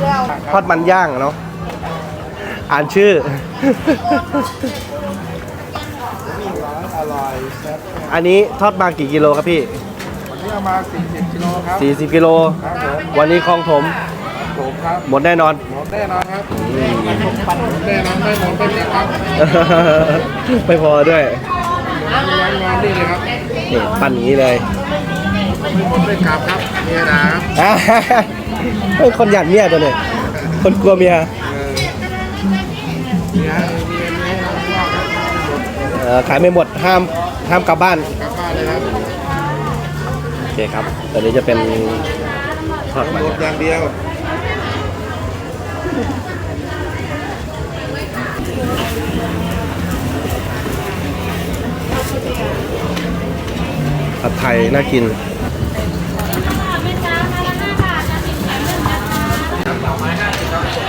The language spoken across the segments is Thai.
ซื้อแล้วทอดมันย่างอะเนาะอ่านชื่ออร่อยแซ่บอันนี้ทอดมากี่กิโลครับพี่ วันนี้เอามา 40กิโลครับ 40 กิโลครับผมวันนี้คลองถมครับผมครับ หมดแน่นอน หมดแน่นอนครับหมดแน่นอนไม่หมดไม่มีครับ ไม่พอด้วยมีร้านนอนนี่เลยครับนี่ปั้นอย่างนี้เลยไม่หมดไม่กลับครับเมียด่าครับอ่า เฮ้ยคนหยาดเมียตัวเนี่ยคนกลัวเมียเอ่อขายไม่หมดห้ามห้ามกลับบ้านกลับบ้านเลยครับโอเคครับตอนนี้จะเป็นทอดมันหมดอย่างเดียวผัดไทยน่ากิน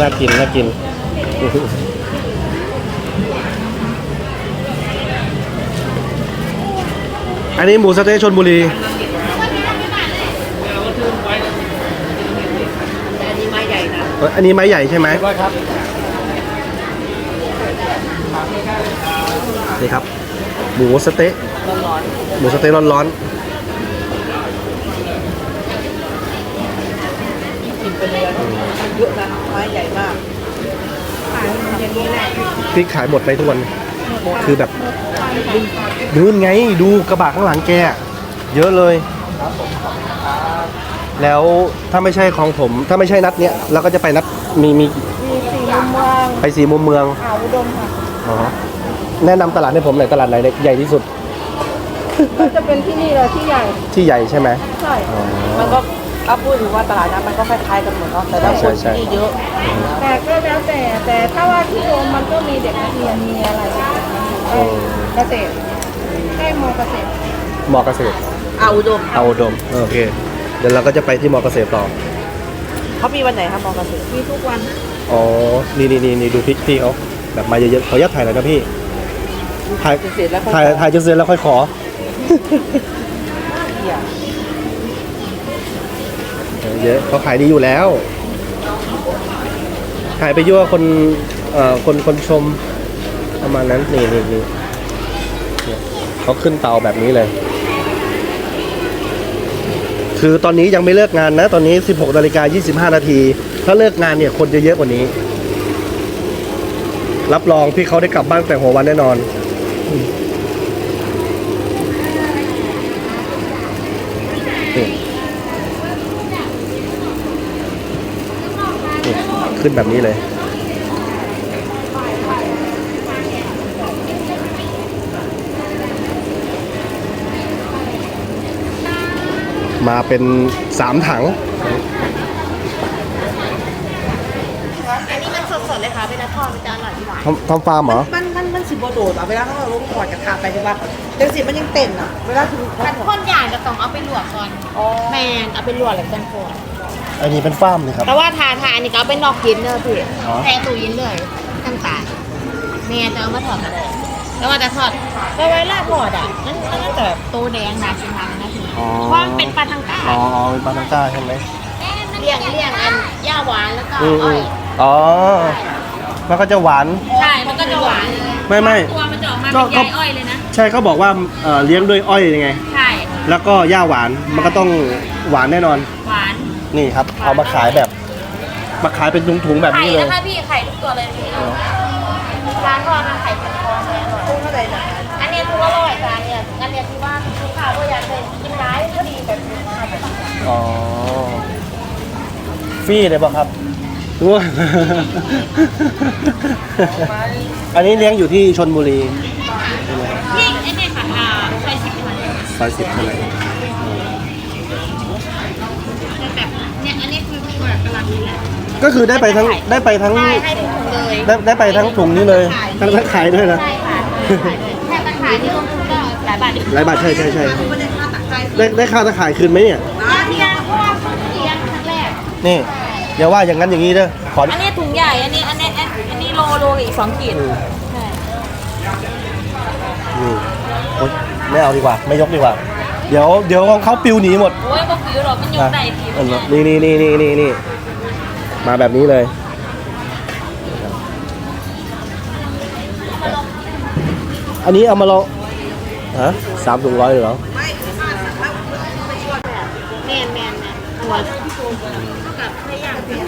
น่ากินน่ากินอันนี้หมูสะเต๊ะชนบุรีแต่อันนี้ไม้ใหญ่นะเอ้ยอันนี้ไม้ใหญ่ใช่ไหมนี่ครับ หมูสะเต๊ะร้อนหมูสะเต๊ะร้อนๆกินไปเลยเยอะนะไม้ใหญ่มากขายอย่างนี้แหละ ๆ ที่ขายหมดไปทุกวันคือแบบนู่นไงดูกระบะข้างหลังแกอะเยอะเลย แล้วถ้าไม่ใช่ของผม ถ้าไม่ใช่นัดเนี้ยเราก็จะไปนัดมีมีมีสีมุมเมืองไปสีมุมเมืองอ่าวอุดมค่ะอ๋อแนะนำตลาดให้ผมหน่อยตลาดไหนใหญ่ที่สุดก็จะเป็นที่นี่เลยที่ใหญ่ที่ใหญ่ใช่ไหมใช่อ๋อมันก็ถ้าพูดถึงว่าตลาดนั้นมันก็คล้ายๆกันหมดเนาะแต่ละคนใช่ใช่ที่นี่เยอะแต่ก็แล้วแต่แต่ถ้า ว่าที่รวมมันก็มีเด็กนักเรียนมีอะไรเออเกษตรใกล้มอเกษตรมอเกษตรอาอุดมเอาอุดมโอเค เดี๋ยวเราก็จะไปที่มอเกษตรต่อเขามีวันไหนครับมอเกษตรมีทุกวันอ๋อนี่นี่นี่นี่ดูพี่พี่เขาแบบมาเยอะๆขออนุญาตถ่ายหน่อยนะพี่ถ่ายเกษตรแล้วค่อยถ่ายถ่ายจนเสร็จแล้วค่อยขอเกี่ยเยอะเขาขายดีอยู่แล้วขายไปยั่วคนเอ่อ คนคนชมประมาณนั้นนี่นี่นี่เขาขึ้นเตาแบบนี้เลย คือตอนนี้ยังไม่เลิกงานนะ ตอนนี้ 16นาฬิกา25 นาที ถ้าเลิกงานเนี่ยคนจะเยอะกว่านี้ รับรองพี่เขาได้กลับบ้านแต่หัววันแน่นอนขึ้นแบบนี้เลย มาเป็นสามถัง อันนี้มันสดๆเลยค่ะเวลาทอดมันจะอร่อยดีกว่าทำทำฟาร์มเหรอ มันมันมันสิบโดดอะเวลาเขาเอาลงขวดกระทะไปใช่ปะเดี๋ยวสิมันยังเต้นอะเวลาถึงกันข้นอย่างจะต้องเอาไปลวกก่อนอ๋อแมนเอาไปลวกแล้วกันก่อนอันนี้เป็นฟาร์มเลยครับ แต่ว่าทาทาอันนี้ก็เอาไปนอกเย็นเนอะพี่อ๋อ แทตู้เย็นเลยน้ำตาลแม่จะเอามาทอดกันเลยแล้วว่าจะทอดไปไว้ลาทอดอะนั่นนั่นจะแบบโตแดงนะชิมทางนะพี่ อ๋อเพราะมันเป็นปลาทางใต้อ๋ออ๋อเป็นปลาทังก้าใช่ไหมเลี่ยงเลี่ยงอันย่าหวานแล้วก็อืมอ้อือมยอ๋อมันก็จะหวาน ใช่มันก็จะหวานเลยไม่ไม่ ตัวมันจะออกมาก็เป็นก็ ใยอ้อยเลยนะใช่เขาบอกว่าเอ่อเลี้ยงด้วยอ้อยยังไง ใช่แล้วก็หญ้าหวานมันก็ต้องหวานแน่นอน หวานนี่ครับ เอามาขายแบบ มาขายเป็นถุงๆแบบไข่นี้เลยนะคะพี่ไข่ทุกตัวเลยพี่ร้านทอดนะไข่ อ๋อฟรีเลยป่ะครับ ว้าอันนี้เลี้ยงอยู่ที่ชนบุรีพี่ไอ้เนี่ยค่ะอ่าซอยสิบค่ะซอยสิบใช่ไหมแบบเนี่ยอันนี้คือแบบกำลังดีแหละก็คือได้ไปทั้งได้ไปทั้งใช่ให้ถุงเลยได้ได้ไปทั้งถุงนี้เลยทั้งทั้งขายด้วยนะ ใช่ค่ะแค่ตะขายที่ลงทุนก็หลายบาทอยู่หลายบาทใช่ใช่ใช่ได้ได้ค่าตะขายคืนไหมเนี่ยอันเนี้ย นี่อย่าว่าอย่างนั้นอย่างนี้เด้อขออันนี้ถุงใหญ่ อันนี้ อันนี้อันนี้โลโลอีกสองขีดใช่นี่โอ๊ยไม่เอาดีกว่า ไม่ยกดีกว่า เดี๋ยวเดี๋ยวของเขาปิวหนีหมดโอ้ยบอกผิวหรอกมันยกได้ทีอันเนี่ยนี้นี่นี่นี่นี่นี่มาแบบนี้เลยอันนี้เอามาลองฮะสามถุงร้อยเลยเหรอ แมนแมนแมนหัวเท่ากับ ไม่ย่างเปลี่ยน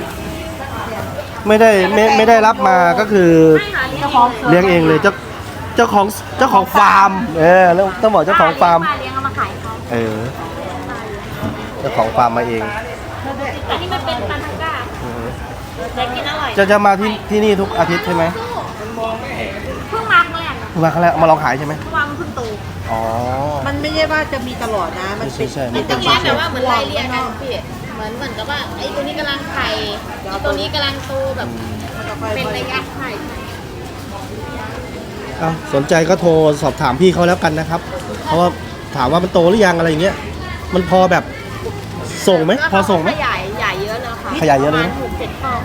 ไม่ได้ไม่ไม่ได้รับมาก็คือไม่ค่ะเจ้าของเลี้ยงเองเลยเจ้าเจ้าของเจ้าของฟาร์ม เออแล้วต้องบอกเจ้าของฟาร์มเลี้ยงเอามาขายเขาเออเจ้าของฟาร์มมาเองอันนี้มันเป็นปาทังก้าเออแต่กินอร่อยจะจะมาที่ที่นี่ทุกอาทิตย์ใช่ไหมเพิ่งมาเมื่อไหร่มาครั้งแรกเอามาลองขายใช่ไหมเมื่อวานมันเพิ่งโต อ๋อ มันไม่ใช่ว่าจะมีตลอดนะ มันเป็นใช่ใช่ มันจะเลี้ยงแบบว่าเหมือนไล่เลี้ยงกันพี่เหมือนเหมือนกับว่าไอ้ตัวนี้กำลังไข่ไอ้ตัวนี้กำลังโตแบบเป็นระยะไข่อ้าวสนใจก็โทรสอบถามพี่เขาแล้วกันนะครับ เพราะว่าถามว่ามันโตหรือยังอะไรอย่างเงี้ย มันพอแบบส่งไหมพอส่งไหม ขยายใหญ่เยอะเลยค่ะขยายเยอะเลยนะประมาณหกเจ็ดฟอง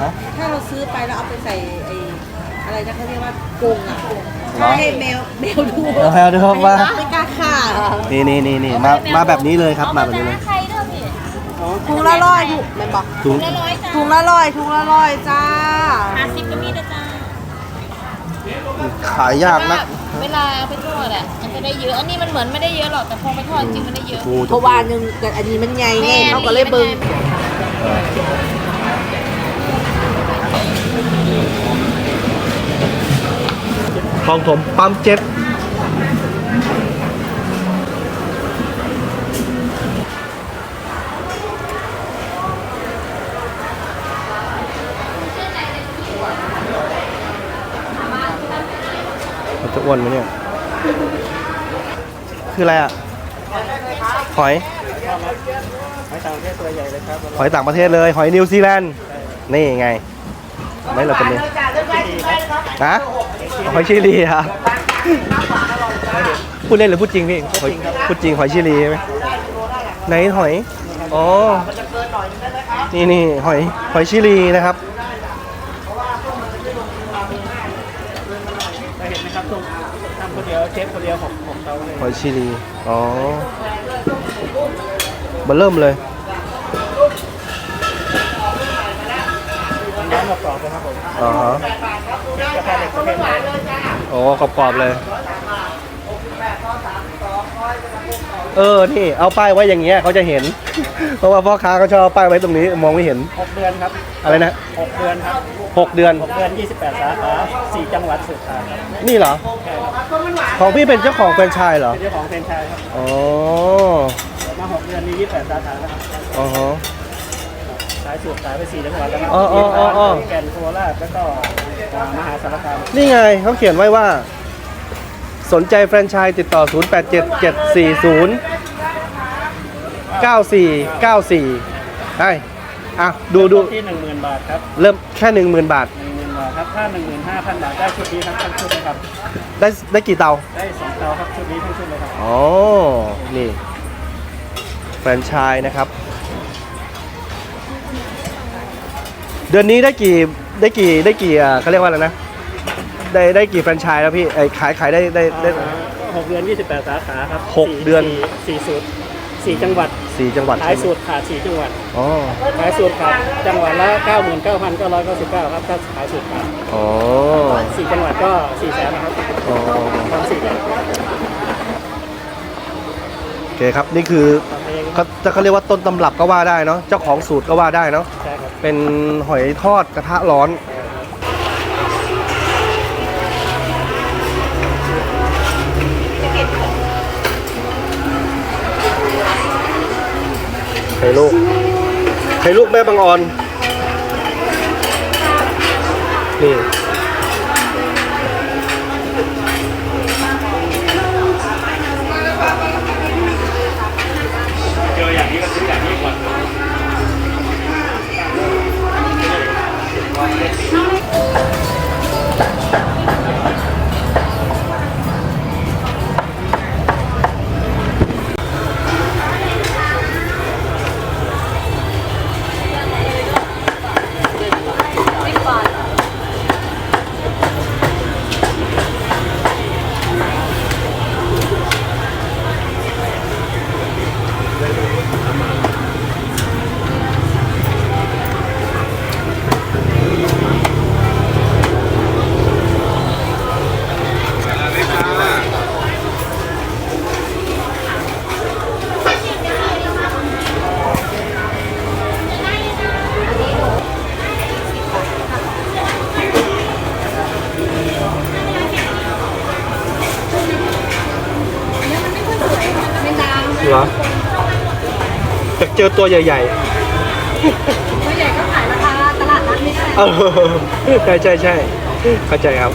ฮะถ้าเราซื้อไปแล้วเอาไปใส่ไอ้อะไรนะเขาเรียกว่ากรงอะเหรอ ให้แมวแมวดูเดี๋ยวให้ดูว่าไม่กล้าฆ่านี่นี่นี่นี่มามาแบบนี้เลยครับมาแบบนี้เลยใครเด้อพี่ถุงละร้อยถูกมันบอกถุงละร้อยจ้าถุงละร้อยถุงละร้อยจ้าห้าสิบก็มีนะจ้าขายยากนะเวลาไปทอดอะมันจะได้เยอะอันนี้มันเหมือนไม่ได้เยอะหรอกแต่พอไปทอดจริงมันได้เยอะโอ้เพราะว่าหนึ่งแต่อันนี้มันใหญ่ไงเขาก็เลยเบิ่ง คลองถมปั๊มเจ็ดมันจะอ้วนไหมเนี่ย คืออะไรอะ หอย หอยต่างประเทศเลย หอยนิวซีแลนด์ นี่ไง ไม่เราเป็นเนี่ยฮะ หอยชิลีครับพูดเล่นหรือพูดจริงพี่หอยพูดจริงหอยชิลีใช่ไหมไหนหอยอ๋อนี่นี่หอยหอยชิลีนะครับเห็นไหมครับตุ้มทำคนเดียวเชฟคนเดียวของของเราเลยหอยชิลีอ๋อเบอร์เริ่มเลยน้ำมะกรอกนะครับผมอ๋อฮะกา แฟเด็กประเภทไหนโอ้กรอบๆเลย เออนี่เอาป้ายไว้อย่างเงี้ยเขาจะเห็น เพราะว่าพ่อค้าเขาชอบเอาป้ายไว้ตรงนี้มองไม่เห็นหกเดือนครับ อะไรนะหกเดือนครับหกเดือนหกเดือนยี่สิบแปดสาขาสี่จังหวัดสุดท้ายครับนี่เหรอใช่ครับของพี่เป็นเจ้าของแฟรนไชส์เหรอเป็นเจ้าของแฟรนไชส์ครับอ๋อเปิดมาหกเดือนมียี่สิบแปดสาขาแล้วครับอ๋อฮะขายสูตรขายไปสี่จังหวัดแล้วครัอ๋ออ๋ออ๋ออ๋อแก่นโคราชแล้วก็อ่า มหาสารคามนี่ไงเขาเขียนไว้ว่า สนใจแฟรนไชส์ติดต่อ 0 8 7 7 4 0 9 4 9 4ได้อะดูดูที่หนึ่งหมื่นบาทครับเริ่มแค่10,000บาทหนึ่งหมื่นบาทครับถ้าหนึ่งหมื่นห้าพันบาทได้ชุดนี้ครับทั้งชุดเลยครับได้ได้กี่เตาได้สองเตาครับชุดนี้ทั้งชุดเลยครับอ๋อนี่ แฟรนไชส์นะครับ เดือนนี้ได้กี่ ได้กี่ได้กี่อ่าเขาเรียกว่าอะไรนะ ได้ได้กี่แฟรนไชส์แล้วพี่ไอ้ขายขายได้ได้ได้อ่าหกเดือนยี่สิบแปดสาขาครับหกสี่เดือนสี่สี่สูตรสี่จังหวัดสี่จังหวัดขายใช่ไหมสูตรขาดสี่จังหวัดอ๋อขายสูตรขาดจังหวัดละเก้าหมื่นเก้าพันเก้าร้อยเก้าสิบเก้าครับถ้าขายสูตรขาดอ๋อสี่จังหวัดก็สี่แสนนะครับอ๋อทำสี่แสนโอเคครับ นี่คือทำ เองเขาจะเขาเรียกว่าต้นตำรับก็ว่าได้เนาะเจ้าของสูตรก็ว่าได้เนาะใช่ครับเป็นหอยทอดกระทะร้อน ไข่ลูก ไข่ลูกแม่บางออน นี่ ยากเจอตัวใหญ่ตัวใหญ่ก็ขายราคาตลาดนัดไม่ได้ๆเออใช่ใช่ใช่เข้าใจครับ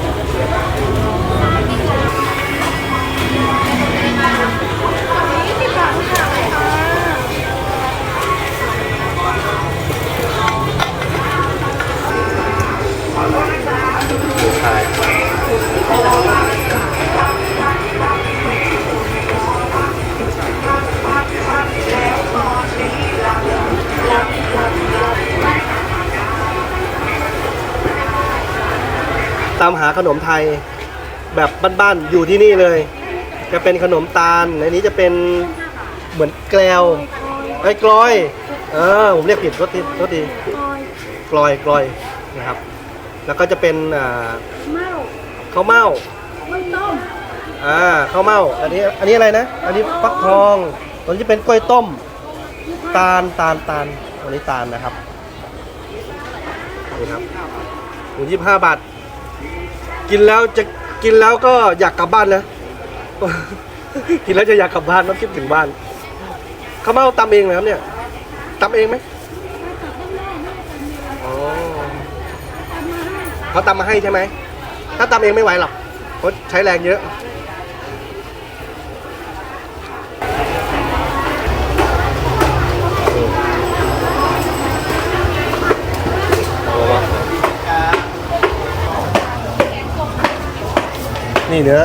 ขนมไทยแบบบ้านๆอยู่ที่นี่เลย จะเป็นขนมตาลในนี้จะเป็นเหมือนแกลวไอ้ยกลอยเออผมเรียกผิดโทษทีโทษทีกลอยกลอยนะครับ แล้วก็จะเป็นอ่าเมาข้าวเม่าไม่ต้มอ่าข้าวเม่าอันนี้อันนี้อะไรนะ อันนี้ฟักทองตัวนี้เป็นกล้วยต้ม ตาลตาลตาลอันนี้ตาลนะครับนี่ครับหมูยี่ห้าบาท กินแล้วจะกินแล้วก็อยากกลับบ้านนะ กินแล้วจะอยากกลับบ้านต้องคิดถึงบ้านข้าวเมาตำเองนะครับเนี่ยตำเองไหมเขาตำมาให้ใช่ไหม ถ้าตำเองไม่ไหวหรอกเขาใช้แรงเยอะ นี่เนื้อ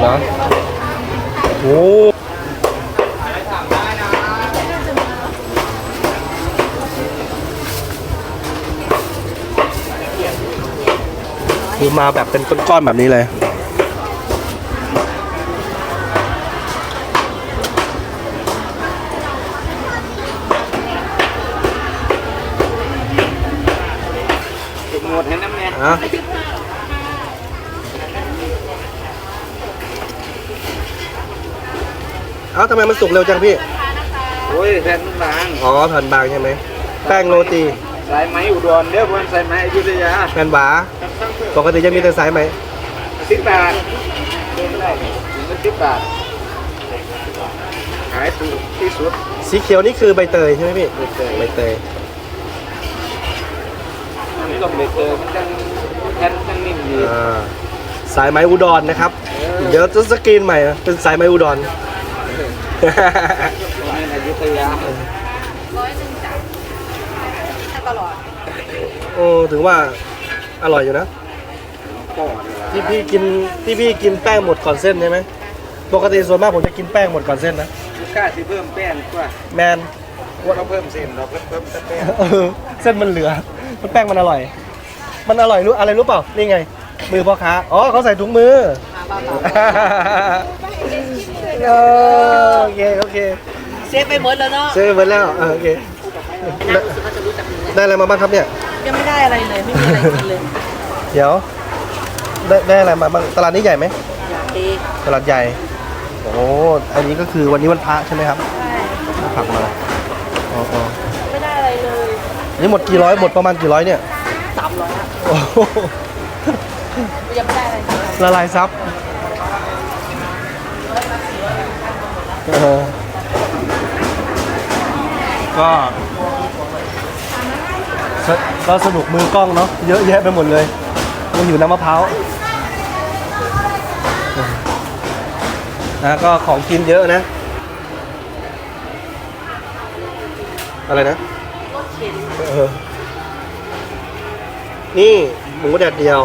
เหรอโอ้คือมาแบบเป็นก้อนๆแบบนี้เลย หมดให้น้ำ เนี่ยอะเอ้าทำไมมันสุกเร็วจังพี่ โอ้ยแผ่นบางอ๋อแผ่นบางใช่ไหม แป้งโรตี สายไหมอุดรเด้อวันสายไหมอยุธยาแผ่นหวา ปกติจะมีแต่สายไหม สิบบาทเดินได้ถึงละสิบบาทขายถูกที่สุดสีเขียวนี่คือใบเตยใช่ไหมพี่ใบเตยใบเตย มันก็ใบเตยมันจังแผ่นจังนิ่มดี อ่า สายไหมอุดรนะครับ เดี๋ยวจะสกรีนใหม่นะเป็นสายไหมอุดร นี่อยุธยาตลอดโอ้ถึงว่าอร่อยอยู่นะก่อนที่พี่กินที่พี่กินแป้งหมดก่อนเส้นใช่ไหมปกติส่วนมากผมจะกินแป้งหมดก่อนเส้นนะลูกค้าที่เพิ่มแป้งกว่าแมนว่าเขาเพิ่มเส้นเราก็เพิ่มแต่แป้งเออเส้นมันเหลือมันแป้งมันอร่อย มันอร่อยรู้อะไรรู้เปล่านี่ไง มือพ่อค้าอ๋อเขาใส่ถุงมือเออ โอเคโอเคเซฟไปหมดแล้วเนาะเซฟไปแล้วเออโอเค น่ารู้สึกว่าจะรู้จักมึงเลยได้อะไรมาบ้างครับเนี่ย ยังไม่ได้อะไรเลยไม่มีอะไรกินเลยเดี๋ยว ได้ได้อะไรมาบ้างตลาดนี้ใหญ่ไหมอยากดีตลาดใหญ่ โอ้อันนี้ก็คือวันนี้วันพระใช่ไหมครับใช่เอาผักมาอ๋ออ๋อไม่ได้อะไรเลยอันนี่หมดกี่ร้อยหมดประมาณกี่ร้อยเนี่ยสามร้อยโอ้โหยังไม่ได้อะไรเลยละลายซับเออ ก็สก็สนุกมือกล้องเนาะเยอะแยะไปหมดเลยมันอยู่น้ำมะพร้าวนะก็ของกินเยอะนะ อะไรนะเออนี่หมูแดดเดียว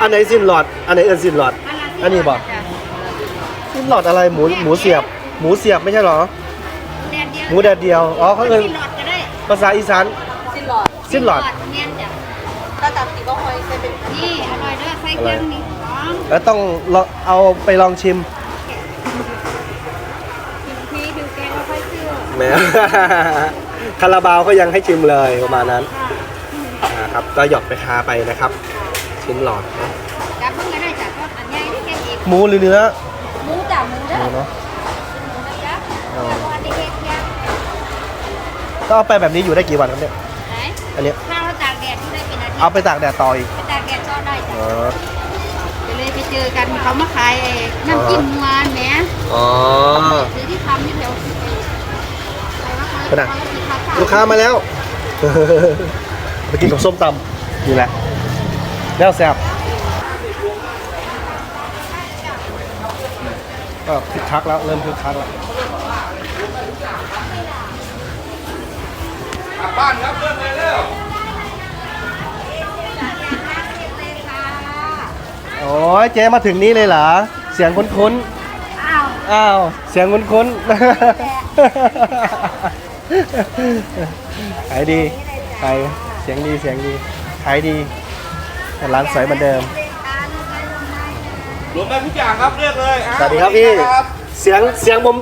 อันไหนซินหลอด อันไหนเอินซินหลอด อันนี้บอกซินหลอดอะไรหมูหมูเสียบ หมูเสียบไม่ใช่เหรอ แดดเดียวหมูแดดเดียว อ๋อเขาเอินสิหลอดก็ได้ภาษาอีสาน สิหลอดซินหลอดเนียนจ้ะถ้าตามสีก็คอยใช้เป็นนี่อร่อยเด้อใส่เครื่องนี้หอมแล้วต้องลองเอาไปลองชิมกินทีดูแกงแล้วค่อยเชื่อแหม คาราบาวก็ยังให้ชิมเลยประมาณนั้นนะครับก็หยอกไปคาไปนะครับ ชิ้นหลอดนะจับเพิ่งก็ได้จ้ะก็อันใหญ่ที่แกงอีกหมูหรือเนื้อหมูจ้ะหมูหเด้อมูเนาะ หมูนะจ๊ะ อ๋อ แล้วก็อันนี้เฮ็ดย่าง ก็เอาไปแบบนี้อยู่ได้กี่วันครับเนี่ย ไหนอันเนี้ยถ้าเราตากแดดที่ได้เป็นอาทิตย์เอาไปตากแดดต่ออีกไปตากแดดก็ได้จ้ะอ๋อ ไปเลยไปเจอกันเขามาขายไอ้น้ำจิ้มงานแหมอ๋อซื้อที่ทำที่แถวขนาดลูกค้ามาแล้ว ไปกินกับส้มตำนี่แหละ แล้วแซ่บก็คึกคักแล้ว เริ่มคึกคักแล้ว กลับบ้านครับเริ่มเลยเร็วโอ้ยเจ๊มาถึงนี่เลยเหรอ เสียงคุ้นอ้าวๆอ้าว เสียงคุ้นๆ ขายดีขายเสียงดีเสียงดีขายดีแต่ร้านสวยเหมือนเดิม รวมได้ทุกอย่างครับเลือกเลยอะสวัสดีครับพี่ครับเสียงเสียงผม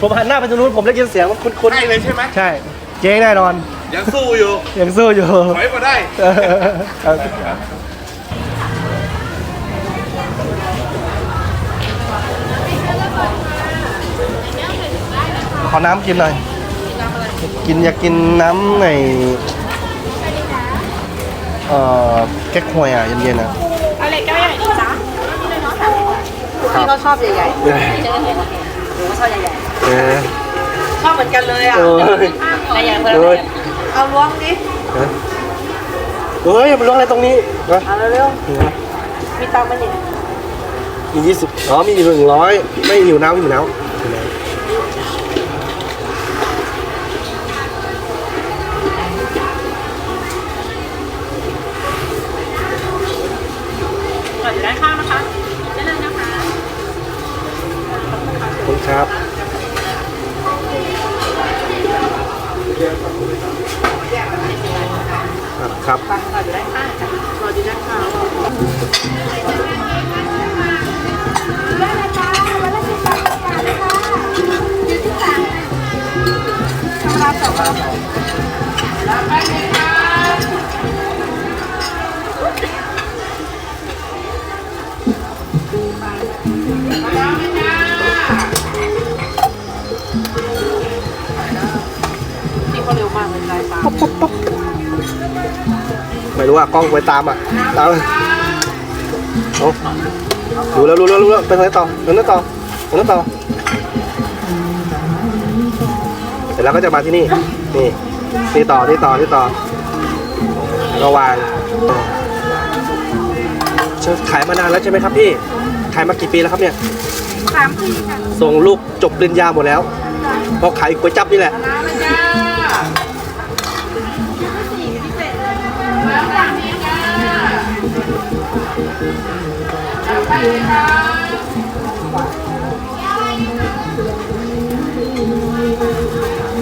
ผมหันหน้าไปตรงนู้นผมได้ยินเสียงว่าคุ้นใช่เลยใช่ไหมๆ ใช่ เจ๊แน่นอน ยังสู้อยู่ยังสู้อยู่ ถอยมาได้ ขอน้ำกินหน่อย กินอยากกินน้ำในเอ่อแก๊กฮวยอะเย็นๆอะ เอาเล็กแก้วใหญ่ดีจ้ะครับเขาชอบใหญ่เออๆหนูก็ชอบใหญ่เออๆ ชอบเหมือนกันเลยอะเออแต่อย่างเอเพิ่อมเอาล้วงดิเฮ้ยอย่ามาล้วงอะไรตรงนี้นะเอาเร็วๆมีตังค์ไหมเนี่ยมียี่สิบอ๋อมีอยู่หนึ่งร้อยไม่หิวน้ำไม่หิวน้ำหิวน้ก่อนด้านข้างนะคะได้เลยนะคะำขอบคุณครับ ครับครับตังค์ก่ออยู่ด้านข้างจ้ะรออยู่ด้านข้างพี่เขาเร็วมากเลยลายตา ไม่รู้อะกล้องไปตามอะตามเอารู้แล้วรู้แล้วรู้แล้วเป็นไงต่อเดินหน้าต่อเดินหน้าต่อเสร็จแล้วก็จะมาที่นี่นี่นี่ต่อนี่ต่อนี่ต่อแล้วก็วางเชิญขายมานานแล้วใช่ไหมครับพี่ขายมากี่ปีแล้วครับเนี่ยสามปีค่ะส่งลูกจบปริญญาหมดแล้วเพราะขายก๋วยจั๊บนี่แหละ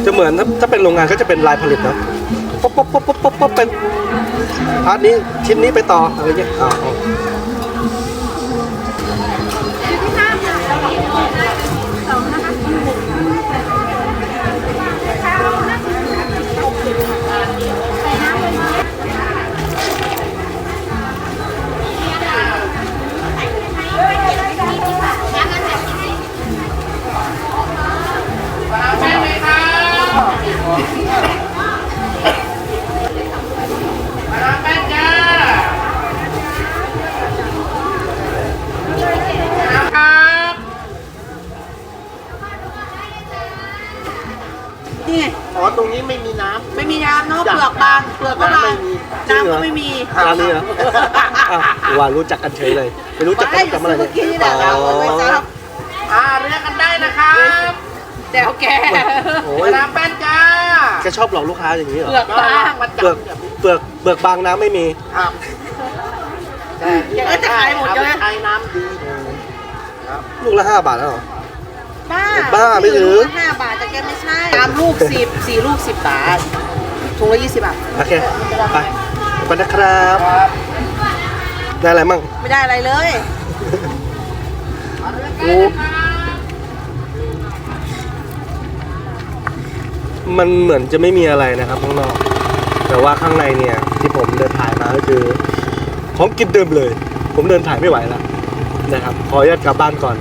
จะเหมือนถ้าถ้าเป็นโรงงานก็จะเป็นลายผลิตเนาะป๊บป๊บป๊บป๊บป๊อป๊บเป็นพาร์ทนี้ชิ้นนี้ไปต่ออะไรเงี้ยอ่า รอน้ำก็ไม่มีร้านนี้เหรออ้าวว่ารู้จักกันเฉยเลย ไม่รู้จักกันกับอะไรไม่อยู่ซื้อเมื่อกี้นี่แหละเราเอาไว้ซับ อ่าเรียกกันได้นะครับแจวแกโอ้ย น้ำแป้นจ้าแกชอบหลอกลูกค้าอย่างนี้เหรอ เปลือกบางมันเปลือกจับเปลือกเปลือกบางน้ำไม่มีครับแต่เอ้ยจะขายหมดใช่ไหมใช้น้ำดีลูกละห้าบาทแล้วเหรอ บ้าบ้าไม่ถึงห้าบาทแต่แกไม่ใช่สามลูกสิบสี่ลูกสิบบาทถุงละยี่สิบบาท โอเคไป ไปนะครับครับ ได้อะไรมั่งไม่ได้อะไรเลยโอ้มันเหมือนจะไม่มีอะไรนะครับข้างนอก แต่ว่าข้างในเนี่ยที่ผมเดินถ่ายมาก็คือของกินเดิมเลย ผมเดินถ่ายไม่ไหวแล้วนะครับ ขออนุญาตกลับบ้านก่อน